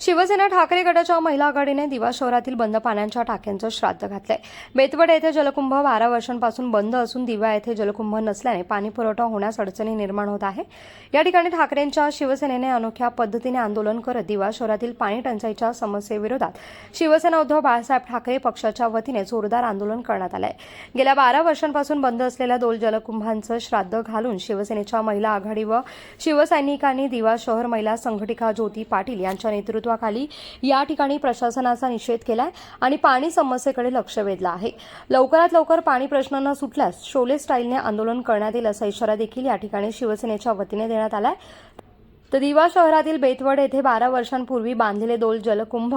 शिवसेना ठाकरे गटाच्या महिला आघाडीने दिवा शहरातील बंद पाण्याच्या टाक्यांचं श्राद्ध घातलंय. बेतवडे येथे जलकुंभ बारा वर्षांपासून बंद असून दिवा येथे जलकुंभ नसल्याने पाणी पुरवठा होण्यास अडचणी निर्माण होत आहे. या ठिकाणी ठाकरेंच्या शिवसेनेने अनोख्या पद्धतीने आंदोलन करत दिवा शहरातील पाणी टंचाईच्या समस्येविरोधात शिवसेना उद्धव बाळासाहेब ठाकरे पक्षाच्या वतीने जोरदार आंदोलन करण्यात आलंय. गेल्या बारा वर्षांपासून बंद असलेल्या दोन जलकुंभांचं श्राद्ध घालून शिवसेनेच्या महिला आघाडी व शिवसैनिकांनी दिवा शहर महिला संघटिका ज्योती पाटील यांच्या नेतृत्वाखाली या ठिकाणी प्रशासनाचा निषेध केलाय आणि पाणी समस्येकडे लक्ष वेधलं आहे. लवकरात लवकर पाणी प्रश्न न सुटल्यास शोले स्टाईलने आंदोलन करण्यात येईल असा इशारा देखील या ठिकाणी शिवसेनेच्या वतीने देण्यात आलाय. तर दिवा शहरातील बेतवड येथे बारा वर्षांपूर्वी बांधलेले दोल जलकुंभ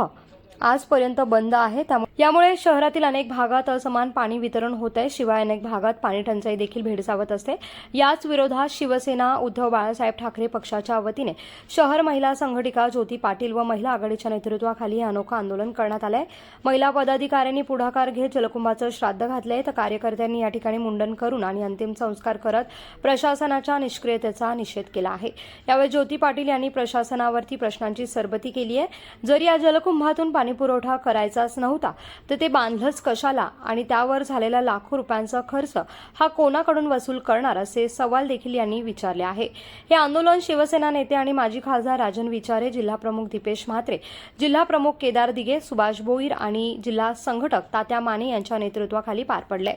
आजपर्यंत बंद आहे. त्यामुळे यामुळे शहरातील अनेक भागात असमान पाणी वितरण होत आहे. शिवाय अनेक भागात पाणी टंचाई देखील भेडसावत असते. याच विरोधात शिवसेना उद्धव बाळासाहेब ठाकरे पक्षाच्या वतीने शहर महिला संघटिका ज्योती पाटील व महिला आघाडीच्या नेतृत्वाखाली हे अनोखं आंदोलन करण्यात आलंय. महिला पदाधिकाऱ्यांनी पुढाकार घेत जलकुंभाचं श्राद्ध घातलंय. तर कार्यकर्त्यांनी या ठिकाणी मुंडन करून आणि अंतिम संस्कार करत प्रशासनाच्या निष्क्रियतेचा निषेध केला आहे. यावेळी ज्योती पाटील यांनी प्रशासनावरती प्रश्नांची सरबती केली आहे जर या जलकुंभातून पाणीपुरवठा करायचाच नव्हता. तर ते बांधलंच कशाला? आणि त्यावर झालेला लाखो रुपयांचा खर्च हा कोणाकडून वसूल करणार असे सवाल देखील यांनी विचारले आहे. हे आंदोलन शिवसेना नेते आणि माजी खासदार राजन विचारे जिल्हा प्रमुख दीपेश म्हात्रे जिल्हा प्रमुख केदार दिगे सुभाष भोईर आणि जिल्हा संघटक तात्या माने यांच्या नेतृत्वाखाली पार पडले.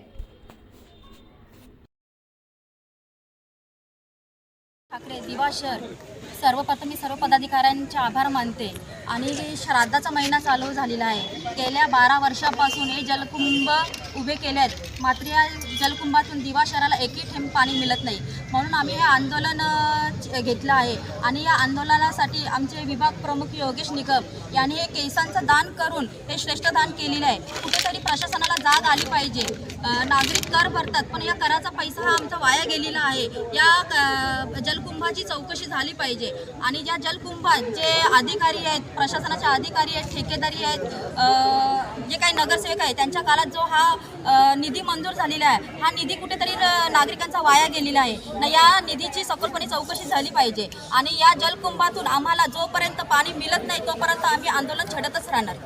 ठाकरे दिवा शहर सर्वप्रथम मी सर्व पदाधिकाऱ्यांचे आभार मानते. आणि श्राद्धाचा महिना चालू झालेला आहे गेल्या बारा वर्षापासून हे जलकुंभ उभे केले आहेत मात्र या जलकुंभातून दिवा शहराला एकही थेंब पाणी मिळत नाही. म्हणून आम्ही हे आंदोलन घेतलं आहे. आणि या आंदोलनासाठी आमचे विभाग प्रमुख योगेश निकम यांनी हे केसांचं दान करून हे श्रेष्ठ दान केलेलं आहे. कुठेतरी प्रशासनाला जाग आली पाहिजे. नागरिक कर भरतात पण या कराचा पैसा हा आमचा वाया गेलेला आहे. या जलकुंभाची चौकशी झाली पाहिजे. आणि ज्या जलकुंभात जे अधिकारी आहेत प्रशासनाचे अधिकारी आहेत ठेकेदारी आहेत जे काही नगरसेवक आहेत त्यांच्या काळात जो हा निधी मंजूर झालेला आहे हा निधी कुठेतरी नागरिकांचा वाया गेलेला आहे. ना या निधीची सखोलपणे चौकशी झाली पाहिजे. आणि या जलकुंभातून आम्हाला जोपर्यंत पाणी मिळत नाही तोपर्यंत आम्ही आंदोलन छेडतच राहणार.